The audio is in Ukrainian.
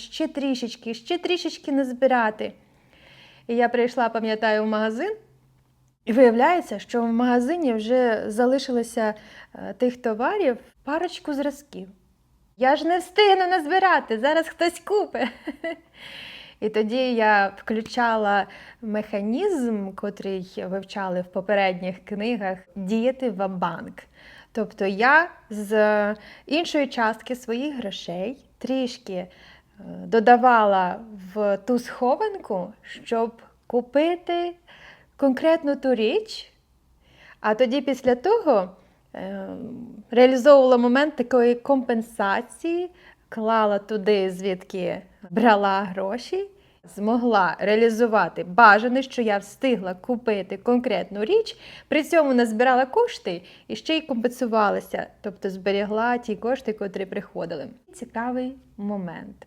ще трішечки, ще трішечки назбирати. І я прийшла, пам'ятаю, в магазин, і виявляється, що в магазині вже залишилося е, тих товарів парочку зразків. Я ж не встигну назбирати, зараз хтось купить. І тоді я включала механізм, котрий вивчали в попередніх книгах, діяти в. Тобто я з іншої частки своїх грошей трішки е, додавала в ту схованку, щоб купити конкретну ту річ, а тоді після того е, реалізовувала момент такої компенсації, клала туди, звідки брала гроші, змогла реалізувати бажане, що я встигла купити конкретну річ, при цьому назбирала кошти і ще й компенсувалася, тобто зберігла ті кошти, котрі приходили. Цікавий момент.